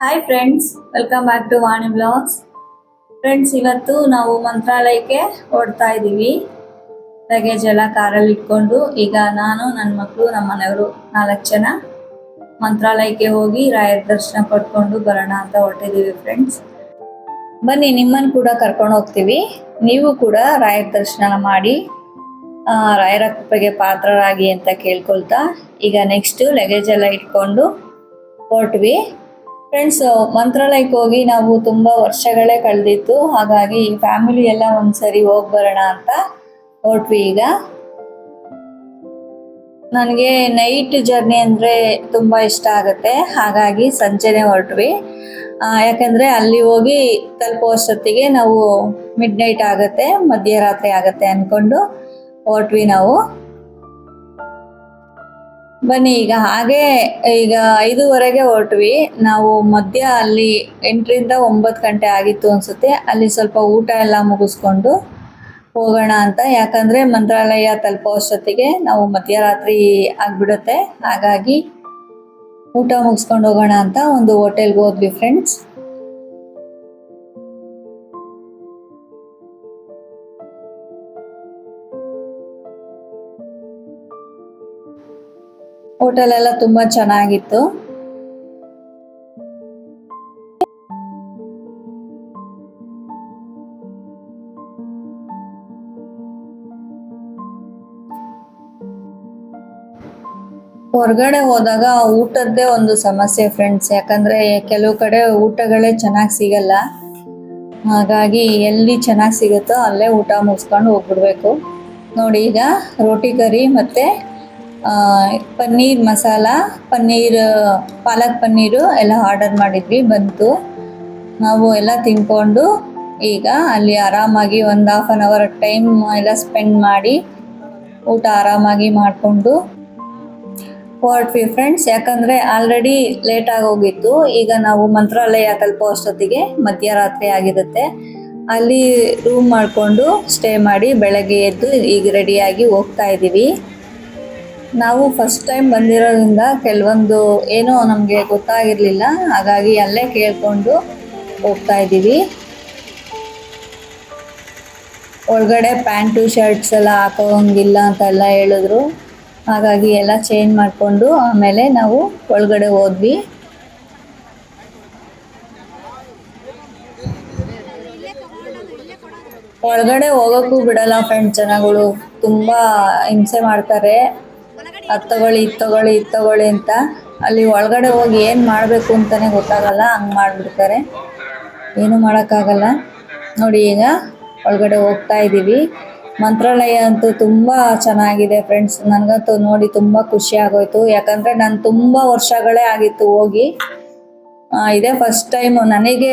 Hi friends welcome back to Vani blogs friends ಇವತ್ತು ನಾವು ಮಂತ್ರಾಲಯಕ್ಕೆ ಹೊರಡ್ತಾ ಇದ್ದೀವಿ ಲಗೇಜ್ ಎಲ್ಲ ಕಾರಲ್ಲಿ ಇಟ್ಕೊಂಡು, ಈಗ ನಾನು ನನ್ನ ಮಕ್ಕಳು ನಮ್ಮ ಮನೆಯವರು ನಾಲ್ಕು ಜನ ಮಂತ್ರಾಲಯಕ್ಕೆ ಹೋಗಿ ರಾಯರ ದರ್ಶನ ಪಡ್ಕೊಂಡು ಬರೋಣ ಅಂತ ಹೊರಟಿದ್ದೀವಿ ಫ್ರೆಂಡ್ಸ್ ಬನ್ನಿ ನಿಮ್ಮನ್ನು ಕೂಡ ಕರ್ಕೊಂಡು ಹೋಗ್ತೀವಿ. ನೀವು ಕೂಡ ರಾಯರ ದರ್ಶನ ಮಾಡಿ ರಾಯರ ಕೃಪೆಗೆ ಪಾತ್ರರಾಗಿ ಅಂತ ಕೇಳ್ಕೊಳ್ತಾ, ಈಗ ನೆಕ್ಸ್ಟು ಲಗೇಜ್ ಎಲ್ಲ ಇಟ್ಕೊಂಡು ಹೊರಟ್ವಿ. ಫ್ರೆಂಡ್ಸ್ ಮಂತ್ರಾಲಯಕ್ಕೆ ಹೋಗಿ ನಾವು ತುಂಬ ವರ್ಷಗಳೇ ಕಳೆದಿತ್ತು. ಹಾಗಾಗಿ ಫ್ಯಾಮಿಲಿ ಎಲ್ಲ ಒಂದ್ಸರಿ ಹೋಗಿ ಬರೋಣ ಅಂತ ಹೊರಟ್ವಿ ಈಗ. ನನಗೆ ನೈಟ್ ಜರ್ನಿ ಅಂದರೆ ತುಂಬ ಇಷ್ಟ ಆಗುತ್ತೆ. ಹಾಗಾಗಿ ಸಂಜೆನೆ ಹೊರಟ್ವಿ. ಯಾಕಂದರೆ ಅಲ್ಲಿ ಹೋಗಿ ತಲುಪುವಷ್ಟೊತ್ತಿಗೆ ನಾವು ಮಿಡ್ ನೈಟ್ ಆಗುತ್ತೆ, ಮಧ್ಯರಾತ್ರಿ ಆಗುತ್ತೆ ಅಂದ್ಕೊಂಡು ಹೊರಟ್ವಿ ನಾವು. ಬನ್ನಿ, ಈಗ ಹಾಗೆ ಈಗ ಐದೂವರೆಗೆ ಹೊರಟ್ವಿ. ನಾವು ಮಧ್ಯ ಅಲ್ಲಿ ಎಂಟರಿಂದ ಒಂಬತ್ತು ಗಂಟೆ ಆಗಿತ್ತು ಅನ್ಸುತ್ತೆ. ಅಲ್ಲಿ ಸ್ವಲ್ಪ ಊಟ ಎಲ್ಲ ಮುಗಿಸ್ಕೊಂಡು ಹೋಗೋಣ ಅಂತ. ಯಾಕಂದ್ರೆ ಮಂತ್ರಾಲಯ ತಲುಪೋ ಅಷ್ಟೊತ್ತಿಗೆ ನಾವು ಮಧ್ಯರಾತ್ರಿ ಆಗ್ಬಿಡುತ್ತೆ. ಹಾಗಾಗಿ ಊಟ ಮುಗಿಸ್ಕೊಂಡು ಹೋಗೋಣ ಅಂತ ಒಂದು ಹೋಟೆಲ್ಗೆ ಹೋದ್ವಿ ಫ್ರೆಂಡ್ಸ್ ಹೋಟೆಲ್ ಎಲ್ಲ ತುಂಬಾ ಚೆನ್ನಾಗಿತ್ತು. ಹೊರಗಡೆ ಹೋದಾಗ ಊಟದ್ದೇ ಒಂದು ಸಮಸ್ಯೆ ಫ್ರೆಂಡ್ಸ್ ಯಾಕಂದ್ರೆ ಕೆಲವು ಕಡೆ ಊಟಗಳೇ ಚೆನ್ನಾಗಿ ಸಿಗಲ್ಲ. ಹಾಗಾಗಿ ಎಲ್ಲಿ ಚೆನ್ನಾಗಿ ಸಿಗುತ್ತೋ ಅಲ್ಲೇ ಊಟ ಮುಗಿಸ್ಕೊಂಡು ಹೋಗ್ಬಿಡ್ಬೇಕು. ನೋಡಿ ಈಗ ರೋಟಿ ಕರಿ ಮತ್ತೆ ಪನ್ನೀರ್ ಮಸಾಲ, ಪನ್ನೀರ್, ಪಾಲಕ್ ಪನ್ನೀರು ಎಲ್ಲ ಆರ್ಡರ್ ಮಾಡಿದ್ವಿ, ಬಂತು. ನಾವು ಎಲ್ಲ ತಿನ್ಕೊಂಡು ಈಗ ಅಲ್ಲಿ ಆರಾಮಾಗಿ ಒಂದು ಹಾಫ್ ಆನ್ ಅವರ್ ಟೈಮ್ ಎಲ್ಲ ಸ್ಪೆಂಡ್ ಮಾಡಿ ಊಟ ಆರಾಮಾಗಿ ಮಾಡಿಕೊಂಡು ಹೊರಟ್ವಿ ಫ್ರೆಂಡ್ಸ್ ಯಾಕಂದರೆ ಆಲ್ರೆಡಿ ಲೇಟ್ ಆಗೋಗಿತ್ತು ಈಗ ನಾವು ಮಂತ್ರಾಲಯ ತಲುಪೋ ಅಷ್ಟೊತ್ತಿಗೆ ಮಧ್ಯರಾತ್ರಿ ಆಗಿರುತ್ತೆ. ಅಲ್ಲಿ ರೂಮ್ ಮಾಡಿಕೊಂಡು ಸ್ಟೇ ಮಾಡಿ ಬೆಳಗ್ಗೆ ಎದ್ದು ಈಗ ರೆಡಿಯಾಗಿ ಹೋಗ್ತಾ ಇದ್ದೀವಿ ನಾವು ಫಸ್ಟ್ ಟೈಮ್ ಬಂದಿರೋದ್ರಿಂದ ಕೆಲವೊಂದು ಏನೋ ನಮಗೆ ಗೊತ್ತಾಗಿರಲಿಲ್ಲ. ಹಾಗಾಗಿ ಅಲ್ಲೇ ಕೇಳಿಕೊಂಡು ಹೋಗ್ತಾ ಇದ್ದೀವಿ. ಒಳಗಡೆ ಪ್ಯಾಂಟು ಶರ್ಟ್ಸ್ ಎಲ್ಲ ಹಾಕೋಂಗಿಲ್ಲ ಅಂತೆಲ್ಲ ಹೇಳಿದ್ರು. ಹಾಗಾಗಿ ಎಲ್ಲ ಚೇಂಜ್ ಮಾಡಿಕೊಂಡು ಆಮೇಲೆ ನಾವು ಒಳಗಡೆ ಹೋದ್ವಿ. ಒಳಗಡೆ ಹೋಗೋಕ್ಕೂ ಬಿಡಲ್ಲ ಫ್ರೆಂಡ್ಸ್ ಜನಗಳು. ತುಂಬ ಹಿಂಸೆ ಮಾಡ್ತಾರೆ. ಅದು ತಗೊಳ್ಳಿ, ಇದು ತಗೊಳ್ಳಿ ಇದು ತಗೊಳ್ಳಿ ಅಂತ ಅಲ್ಲಿ ಒಳಗಡೆ ಹೋಗಿ ಏನು ಮಾಡಬೇಕು ಅಂತಲೇ ಗೊತ್ತಾಗಲ್ಲ, ಹಂಗೆ ಮಾಡಿಬಿಡ್ತಾರೆ. ಏನು ಮಾಡೋಕ್ಕಾಗಲ್ಲ. ನೋಡಿ ಈಗ ಒಳಗಡೆ ಹೋಗ್ತಾ ಇದ್ದೀವಿ ಮಂತ್ರಾಲಯ ಅಂತೂ ತುಂಬ ಚೆನ್ನಾಗಿದೆ ಫ್ರೆಂಡ್ಸ್ ನನಗಂತೂ ನೋಡಿ ತುಂಬ ಖುಷಿ ಆಗೋಯ್ತು. ಯಾಕಂದರೆ ನಾನು ತುಂಬ ವರ್ಷಗಳೇ ಆಗಿತ್ತು ಹೋಗಿ. ಇದೇ ಫಸ್ಟ್ ಟೈಮು ನನಗೆ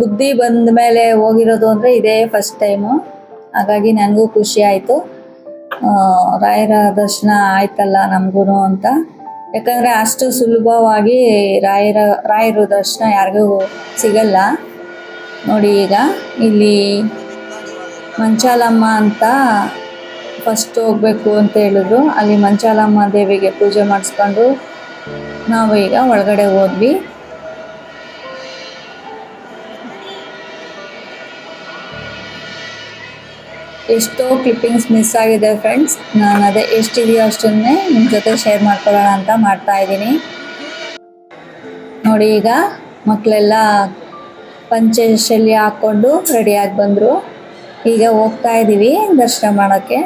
ಬುದ್ಧಿ ಬಂದ ಮೇಲೆ ಹೋಗಿರೋದು ಅಂದರೆ ಇದೇ ಫಸ್ಟ್ ಟೈಮು ಹಾಗಾಗಿ ನನಗೂ ಖುಷಿ ಆಯಿತು. ರಾಯರ ದರ್ಶನ ಆಯ್ತಲ್ಲ ನಮಗೂ ಅಂತ. ಯಾಕಂದರೆ ಅಷ್ಟು ಸುಲಭವಾಗಿ ರಾಯರ ರಾಯರ ದರ್ಶನ ಯಾರಿಗೂ ಸಿಗಲ್ಲ. ನೋಡಿ ಈಗ ಇಲ್ಲಿ ಮಂಚಾಲಮ್ಮ ಅಂತ ಫಸ್ಟ್ ಹೋಗ್ಬೇಕು ಅಂತ ಹೇಳಿದ್ರು. ಅಲ್ಲಿ ಮಂಚಾಲಮ್ಮ ದೇವಿಗೆ ಪೂಜೆ ಮಾಡಿಸ್ಕೊಂಡು ನಾವು ಈಗ ಒಳಗಡೆ ಹೋದ್ವಿ. ಎಷ್ಟೋ ಕ್ಲಿಪ್ಪಿಂಗ್ಸ್ ಮಿಸ್ ಆಗಿದೆ ಫ್ರೆಂಡ್ಸ್ ನಾನು ಅದೇ ಎಷ್ಟಿದೆಯೋ ಅಷ್ಟನ್ನೇ ನಿಮ್ಮ ಜೊತೆ ಶೇರ್ ಮಾಡ್ಕೊಳ್ಳೋಣ ಅಂತ ಮಾಡ್ತಾ ಇದ್ದೀನಿ. ನೋಡಿ ಈಗ ಮಕ್ಕಳೆಲ್ಲ ಪಂಚೆ ಶಲ್ಯ ಹಾಕ್ಕೊಂಡು ರೆಡಿಯಾಗಿ ಬಂದರು. ಈಗ ಹೋಗ್ತಾ ಇದ್ದೀವಿ ದರ್ಶನ ಮಾಡೋಕ್ಕೆ.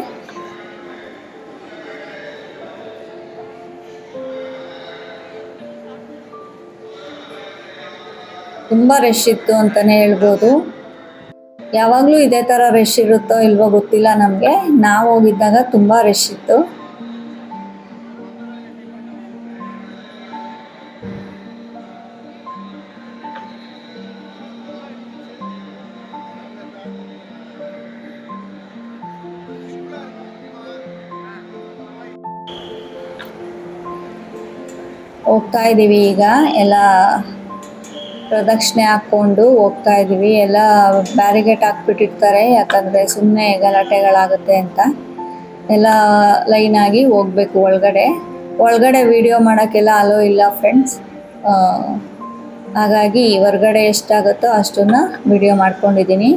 ತುಂಬ ರಶ್ ಇತ್ತು ಅಂತಲೇ ಹೇಳ್ಬೋದು. ಯಾವಾಗಲೂ ಇದೇ ಥರ ರಶ್ ಇರುತ್ತೋ ಇಲ್ವೋ ಗೊತ್ತಿಲ್ಲ ನಮಗೆ. ನಾವು ಹೋಗಿದ್ದಾಗ ತುಂಬ ರಶ್ ಇತ್ತು. ಹೋಗ್ತಾ ಇದ್ದೀವಿ ಈಗ. ಎಲ್ಲ ಪ್ರದಕ್ಷಿಣೆ ಹಾಕ್ಕೊಂಡು ಹೋಗ್ತಾ ಇದ್ದೀವಿ ಎಲ್ಲ ಬ್ಯಾರಿಗೇಟ್ ಹಾಕ್ಬಿಟ್ಟಿರ್ತಾರೆ. ಯಾಕಂದರೆ ಸುಮ್ಮನೆ ಗಲಾಟೆಗಳಾಗುತ್ತೆ ಅಂತ. ಎಲ್ಲ ಲೈನಾಗಿ ಹೋಗ್ಬೇಕು ಒಳಗಡೆ. ಒಳಗಡೆ ವಿಡಿಯೋ ಮಾಡೋಕ್ಕೆಲ್ಲ ಅಲೋ ಇಲ್ಲ ಫ್ರೆಂಡ್ಸ್ ಹಾಗಾಗಿ ಹೊರ್ಗಡೆ ಎಷ್ಟಾಗುತ್ತೋ ಅಷ್ಟನ್ನು ವಿಡಿಯೋ ಮಾಡ್ಕೊಂಡಿದ್ದೀನಿ.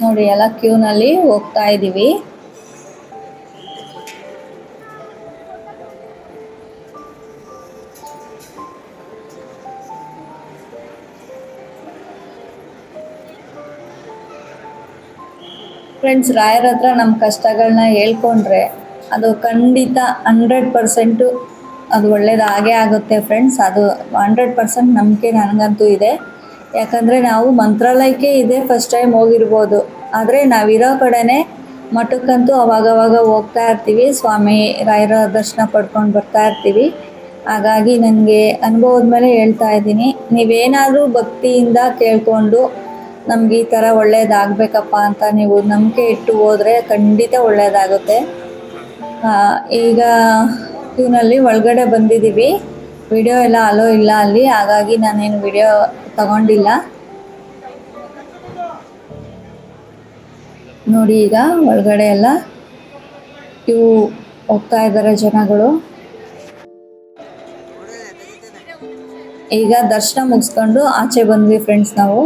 ನೋಡಿ, ಎಲ್ಲ ಕ್ಯೂನಲ್ಲಿ ಹೋಗ್ತಾ ಇದ್ದೀವಿ ಫ್ರೆಂಡ್ಸ್ ರಾಯರ ಹತ್ರ ನಮ್ಮ ಕಷ್ಟಗಳನ್ನ ಹೇಳ್ಕೊಂಡ್ರೆ ಅದು ಖಂಡಿತ ಹಂಡ್ರೆಡ್ ಪರ್ಸೆಂಟು ಅದು ಒಳ್ಳೇದು ಆಗೇ ಆಗುತ್ತೆ ಫ್ರೆಂಡ್ಸ್ ಅದು ಹಂಡ್ರೆಡ್ ಪರ್ಸೆಂಟ್ ನಂಬಿಕೆ ನನಗಂತೂ ಇದೆ. ಯಾಕಂದರೆ ನಾವು ಮಂತ್ರಾಲಯಕ್ಕೆ ಇದೇ ಫಸ್ಟ್ ಟೈಮ್ ಹೋಗಿರ್ಬೋದು. ಆದರೆ ನಾವಿರೋ ಕಡೆನೇ ಮಠಕ್ಕಂತೂ ಅವಾಗವಾಗ ಹೋಗ್ತಾ ಇರ್ತೀವಿ. ಸ್ವಾಮಿ ರಾಯರ ದರ್ಶನ ಪಡ್ಕೊಂಡು ಬರ್ತಾ ಇರ್ತೀವಿ. ಹಾಗಾಗಿ ನನಗೆ ಅನುಭವದ ಮೇಲೆ ಹೇಳ್ತಾ ಇದ್ದೀನಿ. ನೀವೇನಾದರೂ ಭಕ್ತಿಯಿಂದ ಕೇಳಿಕೊಂಡು ನಮ್ಗೆ ಈ ಥರ ಒಳ್ಳೇದಾಗಬೇಕಪ್ಪ ಅಂತ ನೀವು ನಂಬಿಕೆ ಇಟ್ಟು ಹೋದರೆ ಖಂಡಿತ ಒಳ್ಳೆಯದಾಗುತ್ತೆ ಈಗ ಕ್ಯೂನಲ್ಲಿ ಒಳಗಡೆ ಬಂದಿದ್ದೀವಿ. ವಿಡಿಯೋ ಎಲ್ಲ ಅಲೋ ಇಲ್ಲ ಅಲ್ಲಿ. ಹಾಗಾಗಿ ನಾನೇನು ವಿಡಿಯೋ ತಗೊಂಡಿಲ್ಲ. ನೋಡಿ ಈಗ ಒಳಗಡೆ ಎಲ್ಲ ಇವು ಹೋಗ್ತಾ ಇದ್ದಾರೆ ಜನಗಳು. ಈಗ ದರ್ಶನ ಮುಗಿಸ್ಕೊಂಡು ಆಚೆ ಬಂದ್ವಿ ಫ್ರೆಂಡ್ಸ್ ನಾವು.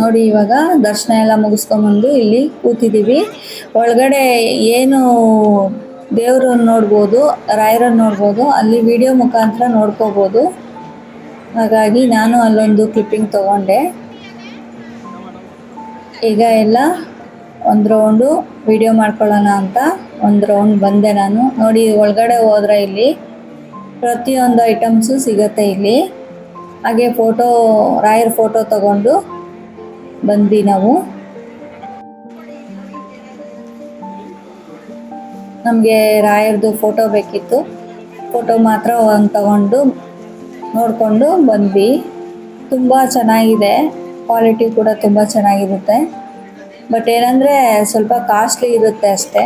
ನೋಡಿ, ಇವಾಗ ದರ್ಶನ ಎಲ್ಲ ಮುಗಿಸ್ಕೊಂಬಂದು ಇಲ್ಲಿ ಕೂತಿದ್ದೀವಿ ಒಳಗಡೆ ಏನು ದೇವ್ರನ್ನ ನೋಡ್ಬೋದು, ರಾಯರನ್ನ ನೋಡ್ಬೋದು, ಅಲ್ಲಿ ವಿಡಿಯೋ ಮುಖಾಂತರ ನೋಡ್ಕೋಬೋದು. ಹಾಗಾಗಿ ನಾನು ಅಲ್ಲೊಂದು ಕ್ಲಿಪ್ಪಿಂಗ್ ತಗೊಂಡೆ. ಈಗ ಎಲ್ಲ ಒಂದು ರೌಂಡು ವಿಡಿಯೋ ಮಾಡ್ಕೊಳ್ಳೋಣ ಅಂತ ಒಂದು ರೌಂಡ್ ಬಂದೆ ನಾನು. ನೋಡಿ, ಒಳಗಡೆ ಹೋದ್ರೆ ಇಲ್ಲಿ ಪ್ರತಿಯೊಂದು ಐಟಮ್ಸು ಸಿಗುತ್ತೆ ಇಲ್ಲಿ. ಹಾಗೆ ಫೋಟೋ ರಾಯರ್ ಫೋಟೋ ತಗೊಂಡು ಬಂದ್ವಿ ನಾವು. ನಮಗೆ ರಾಯರ್ದು ಫೋಟೋ ಬೇಕಿತ್ತು. ಫೋಟೋ ಮಾತ್ರ ಹಂಗೆ ತಗೊಂಡು ನೋಡಿಕೊಂಡು ಬಂದ್ವಿ. ತುಂಬ ಚೆನ್ನಾಗಿದೆ. ಕ್ವಾಲಿಟಿ ಕೂಡ ತುಂಬ ಚೆನ್ನಾಗಿರುತ್ತೆ. ಬಟ್ ಏನಂದರೆ ಸ್ವಲ್ಪ ಕಾಸ್ಟ್ಲಿ ಇರುತ್ತೆ ಅಷ್ಟೇ.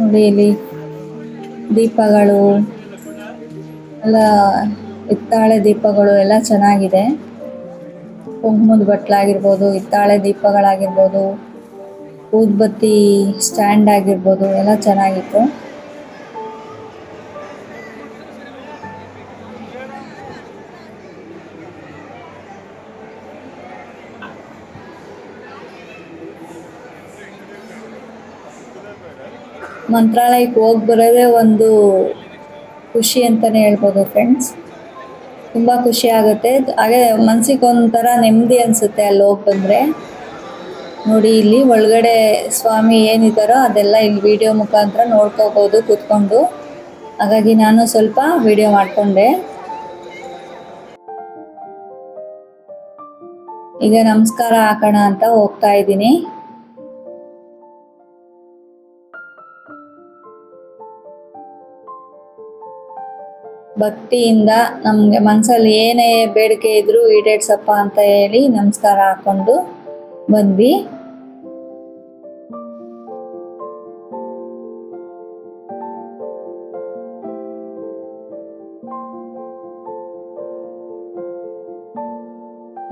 ನೋಡಿ ಇಲ್ಲಿ ದೀಪಗಳು, ಎಲ್ಲ ಹಿತ್ತಾಳೆ ದೀಪಗಳು ಎಲ್ಲ ಚೆನ್ನಾಗಿದೆ. ಕುಂಕುಮದ ಬಟ್ಲಾಗಿರ್ಬೋದು, ಹಿತ್ತಾಳೆ ದೀಪಗಳಾಗಿರ್ಬೋದು ಊದ್ಬತ್ತಿ ಸ್ಟ್ಯಾಂಡ್ ಆಗಿರ್ಬೋದು, ಎಲ್ಲ ಚೆನ್ನಾಗಿತ್ತು. ಮಂತ್ರಾಲಯಕ್ಕೆ ಹೋಗಿ ಬರೋದೇ ಒಂದು ಖುಷಿ ಅಂತಲೇ ಹೇಳ್ಬೋದು ಫ್ರೆಂಡ್ಸ್ ತುಂಬ ಖುಷಿ ಆಗುತ್ತೆ. ಹಾಗೆ ಮನ್ಸಿಗೆ ಒಂಥರ ನೆಮ್ಮದಿ ಅನಿಸುತ್ತೆ ಅಲ್ಲಿ ಹೋಗಿ ಬಂದರೆ. ನೋಡಿ ಇಲ್ಲಿ ಒಳಗಡೆ ಸ್ವಾಮಿ ಏನಿದ್ದಾರೋ ಅದೆಲ್ಲ ಇಲ್ಲಿ ವಿಡಿಯೋ ಮುಖಾಂತರ ನೋಡ್ಕೋಬೋದು ಕೂತ್ಕೊಂಡು. ಹಾಗಾಗಿ ನಾನು ಸ್ವಲ್ಪ ವಿಡಿಯೋ ಮಾಡಿಕೊಂಡೆ. ಈಗ ನಮಸ್ಕಾರ ಹಾಕೋಣ ಅಂತ ಹೋಗ್ತಾ ಇದ್ದೀನಿ. ಭಕ್ತಿಯಿಂದ ನಮಗೆ ಮನ್ಸಲ್ಲಿ ಏನೇ ಬೇಡಿಕೆ ಇದ್ರೂ ಈಡೇರ್ಸಪ್ಪ ಅಂತ ಹೇಳಿ ನಮಸ್ಕಾರ ಹಾಕೊಂಡು ಬಂದ್ವಿ.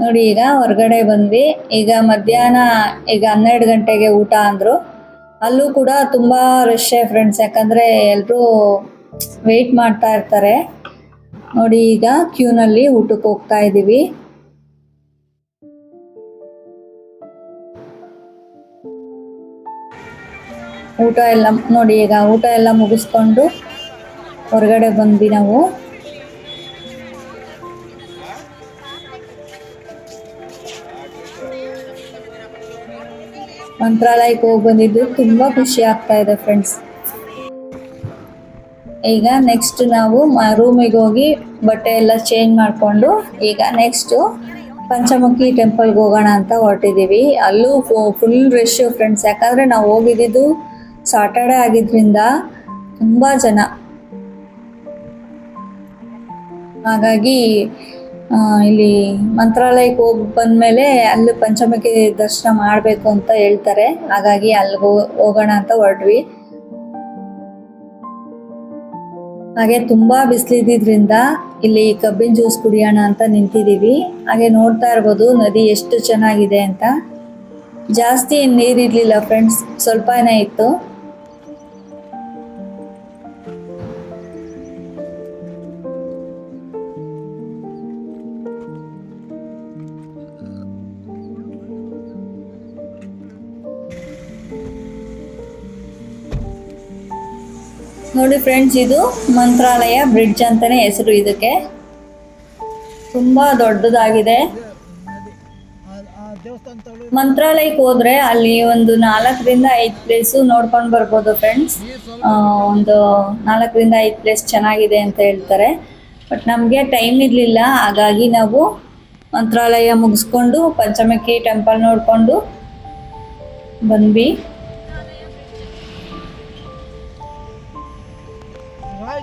ನೋಡಿ, ಈಗ ಹೊರಗಡೆ ಬಂದ್ವಿ. ಈಗ ಮಧ್ಯಾಹ್ನ ಈಗ ಹನ್ನೆರಡು ಗಂಟೆಗೆ ಊಟ ಅಂದ್ರು. ಅಲ್ಲೂ ಕೂಡ ತುಂಬಾ ರಶ್ ಫ್ರೆಂಡ್ಸ್ ಯಾಕಂದ್ರೆ ಎಲ್ಲರೂ ವೆಯ್ಟ್ ಮಾಡ್ತಾ ಇರ್ತಾರೆ. ನೋಡಿ, ಈಗ ಕ್ಯೂನಲ್ಲಿ ಊಟಕ್ಕೆ ಹೋಗ್ತಾ ಇದ್ದೀವಿ. ಊಟ ಎಲ್ಲ ನೋಡಿ, ಈಗ ಊಟ ಎಲ್ಲ ಮುಗಿಸ್ಕೊಂಡು ಹೊರಗಡೆ ಬಂದ್ವಿ ನಾವು. ಮಂತ್ರಾಲಯಕ್ಕೆ ಹೋಗಿ ಬಂದಿದ್ದು, ತುಂಬಾ ಖುಷಿ ಆಗ್ತಾ ಇದೆ ಫ್ರೆಂಡ್ಸ್ ಈಗ ನೆಕ್ಸ್ಟ್ ನಾವು ರೂಮಿಗೆ ಹೋಗಿ ಬಟ್ಟೆ ಎಲ್ಲ ಚೇಂಜ್ ಮಾಡಿಕೊಂಡು, ಈಗ ನೆಕ್ಸ್ಟು ಪಂಚಮುಖಿ ಟೆಂಪಲ್ಗೆ ಹೋಗೋಣ ಅಂತ ಹೊರಟಿದ್ದೀವಿ ಅಲ್ಲೂ ಫುಲ್ ರಶ್ ಫ್ರೆಂಡ್ಸ್ ಯಾಕಂದರೆ ನಾವು ಹೋಗಿದ್ದು ಸಾಟರ್ಡೆ ಆಗಿದ್ರಿಂದ ತುಂಬ ಜನ. ಹಾಗಾಗಿ ಇಲ್ಲಿ ಮಂತ್ರಾಲಯಕ್ಕೆ ಹೋಗಿ ಬಂದಮೇಲೆ ಅಲ್ಲಿ ಪಂಚಮುಖಿ ದರ್ಶನ ಮಾಡಬೇಕು ಅಂತ ಹೇಳ್ತಾರೆ. ಹಾಗಾಗಿ ಅಲ್ಲಿಗೆ ಹೋಗೋಣ ಅಂತ ಹೊರಟ್ವಿ. ಹಾಗೆ ತುಂಬಾ ಬಿಸಿಲಿದ್ದಿದ್ರಿಂದ ಇಲ್ಲಿ ಕಬ್ಬಿನ ಜ್ಯೂಸ್ ಕುಡಿಯೋಣ ಅಂತ ನಿಂತಿದ್ದೀವಿ. ಹಾಗೆ ನೋಡ್ತಾ ಇರ್ಬೋದು ನದಿ ಎಷ್ಟು ಚೆನ್ನಾಗಿದೆ ಅಂತ. ಜಾಸ್ತಿ ನೀರಿರ್ಲಿಲ್ಲ ಫ್ರೆಂಡ್ಸ್ ಸ್ವಲ್ಪನೇ ಇತ್ತು. ನೋಡಿ ಫ್ರೆಂಡ್ಸ್ ಇದು ಮಂತ್ರಾಲಯ ಬ್ರಿಡ್ಜ್ ಅಂತಾನೆ ಹೆಸರು ಇದಕ್ಕೆ. ತುಂಬಾ ದೊಡ್ಡದಾಗಿದೆ. ಮಂತ್ರಾಲಯಕ್ಕೆ ಹೋದ್ರೆ ಅಲ್ಲಿ ಒಂದು ನಾಲ್ಕರಿಂದ ಐದು ಪ್ಲೇಸ್ ನೋಡ್ಕೊಂಡು ಬರ್ಬೋದು ಫ್ರೆಂಡ್ಸ್ ಒಂದು ನಾಲ್ಕರಿಂದ ಐದು ಪ್ಲೇಸ್ ಚೆನ್ನಾಗಿದೆ ಅಂತ ಹೇಳ್ತಾರೆ. ಬಟ್ ನಮಗೆ ಟೈಮ್ ಇರಲಿಲ್ಲ. ಹಾಗಾಗಿ ನಾವು ಮಂತ್ರಾಲಯ ಮುಗಿಸ್ಕೊಂಡು ಪಂಚಮಕ್ಕಿ ಟೆಂಪಲ್ ನೋಡಿಕೊಂಡು ಬಂದ್ವಿ.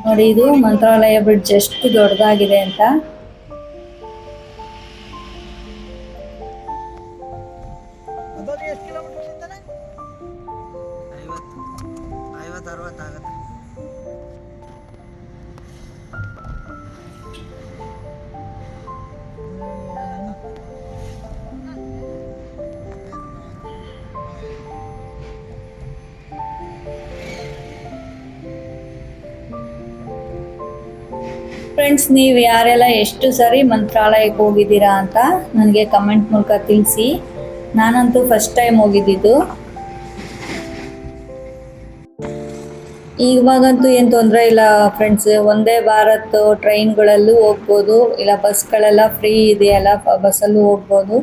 ನೋಡಿ ಇದು ಮಂತ್ರಾಲಯ ಬ್ರಿಡ್ಜ್ ಎಷ್ಟು ದೊಡ್ಡದಾಗಿದೆ ಅಂತ. ಐವತ್ತು ಐವತ್ತು ಅರವತ್ತು ಫ್ರೆಂಡ್ಸ್ ನೀವು ಯಾರೆಲ್ಲ ಎಷ್ಟು ಸರಿ ಮಂತ್ರಾಲಯಕ್ಕೆ ಹೋಗಿದ್ದೀರಾ ಅಂತ ನನಗೆ ಕಮೆಂಟ್ ಮೂಲಕ ತಿಳಿಸಿ. ನಾನಂತೂ ಫಸ್ಟ್ ಟೈಮ್ ಹೋಗಿದ್ದಿದ್ದು ಇವಾಗಂತೂ ಏನು ತೊಂದರೆ ಇಲ್ಲ ಫ್ರೆಂಡ್ಸ್ ಒಂದೇ ಭಾರತ್ ಟ್ರೈನ್ಗಳಲ್ಲೂ ಹೋಗ್ಬೋದು, ಇಲ್ಲ ಬಸ್ಗಳೆಲ್ಲ ಫ್ರೀ ಇದೆಯಲ್ಲ ಬಸ್ಸಲ್ಲೂ ಹೋಗ್ಬೋದು.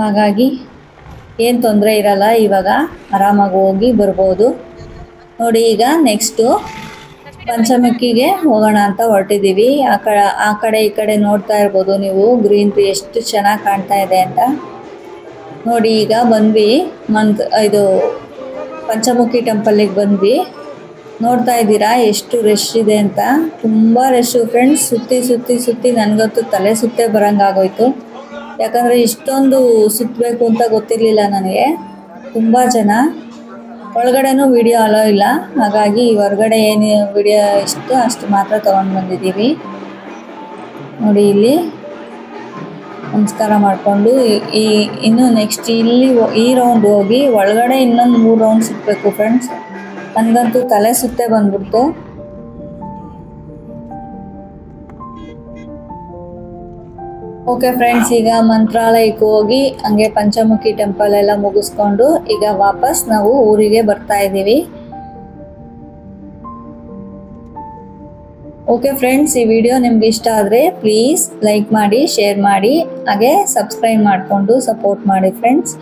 ಹಾಗಾಗಿ ಏನು ತೊಂದರೆ ಇರಲ್ಲ, ಇವಾಗ ಆರಾಮಾಗಿ ಹೋಗಿ ಬರ್ಬೋದು. ನೋಡಿ ಈಗ ನೆಕ್ಸ್ಟು ಪಂಚಮುಖಿಗೆ ಹೋಗೋಣ ಅಂತ ಹೊರಟಿದ್ದೀವಿ. ಆ ಕಡೆ ಆ ಕಡೆ ಈ ಕಡೆ ನೋಡ್ತಾ ಇರ್ಬೋದು ನೀವು. ಗ್ರೀನ್ ಎಷ್ಟು ಚೆನ್ನಾಗಿ ಕಾಣ್ತಾ ಇದೆ ಅಂತ. ನೋಡಿ, ಈಗ ಬಂದ್ವಿ. ಮಂತ್, ಇದು ಪಂಚಮುಖಿ ಟೆಂಪಲ್ಲಿಗೆ ಬಂದ್ವಿ. ನೋಡ್ತಾ ಇದ್ದೀರಾ? ಎಷ್ಟು ರಶ್ ಇದೆ ಅಂತ. ತುಂಬ ರಶ್ಶು ಫ್ರೆಂಡ್ಸ್. ಸುತ್ತಿ ಸುತ್ತಿ ಸುತ್ತಿ ನನಗಂತೂ ತಲೆ ಸುತ್ತೆ ಬರೋಂಗಾಗೋಯ್ತು ಯಾಕಂದರೆ ಇಷ್ಟೊಂದು ಸುತ್ತಬೇಕು ಅಂತ ಗೊತ್ತಿರಲಿಲ್ಲ ನನಗೆ. ತುಂಬ ಜನ. ಒಳಗಡೆನೂ ವಿಡಿಯೋ ಅಲೋ ಇಲ್ಲ. ಹಾಗಾಗಿ ಹೊರಗಡೆ ಏನು ವಿಡಿಯೋ ಇಷ್ಟು ಅಷ್ಟು ಮಾತ್ರ ತೊಗೊಂಡು ಬಂದಿದ್ದೀವಿ. ನೋಡಿ ಇಲ್ಲಿ ನಮಸ್ಕಾರ ಮಾಡಿಕೊಂಡು ಈ ಇನ್ನು ನೆಕ್ಸ್ಟ್ ಇಲ್ಲಿ ಈ ರೌಂಡ್ ಹೋಗಿ ಒಳಗಡೆ ಇನ್ನೊಂದು ಮೂರು ರೌಂಡ್ ಸುತ್ತಬೇಕು ಫ್ರೆಂಡ್ಸ್ ನನಗಂತೂ ತಲೆ ಸುತ್ತೆ ಬಂದ್ಬಿಡ್ತು. ಓಕೆ ಫ್ರೆಂಡ್ಸ್ ಈಗ ಮಂತ್ರಾಲಯಕ್ಕೆ ಹೋಗಿ ಹಂಗೆ ಪಂಚಮುಖಿ ಟೆಂಪಲ್ ಎಲ್ಲ ಮುಗಿಸ್ಕೊಂಡು ಈಗ ವಾಪಸ್ ನಾವು ಊರಿಗೆ ಬರ್ತಾ ಇದ್ದೀವಿ. ಓಕೆ ಫ್ರೆಂಡ್ಸ್ ಈ ವಿಡಿಯೋ ನಿಮ್ಗೆ ಇಷ್ಟ ಆದರೆ ಪ್ಲೀಸ್ ಲೈಕ್ ಮಾಡಿ ಶೇರ್ ಮಾಡಿ, ಹಾಗೆ ಸಬ್ಸ್ಕ್ರೈಬ್ ಮಾಡಿಕೊಂಡು ಸಪೋರ್ಟ್ ಮಾಡಿ ಫ್ರೆಂಡ್ಸ್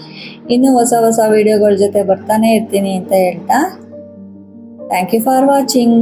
ಇನ್ನೂ ಹೊಸ ಹೊಸ ವಿಡಿಯೋಗಳ ಜೊತೆ ಬರ್ತಾನೆ ಇರ್ತೀನಿ ಅಂತ ಹೇಳ್ತಾ. Thank you for watching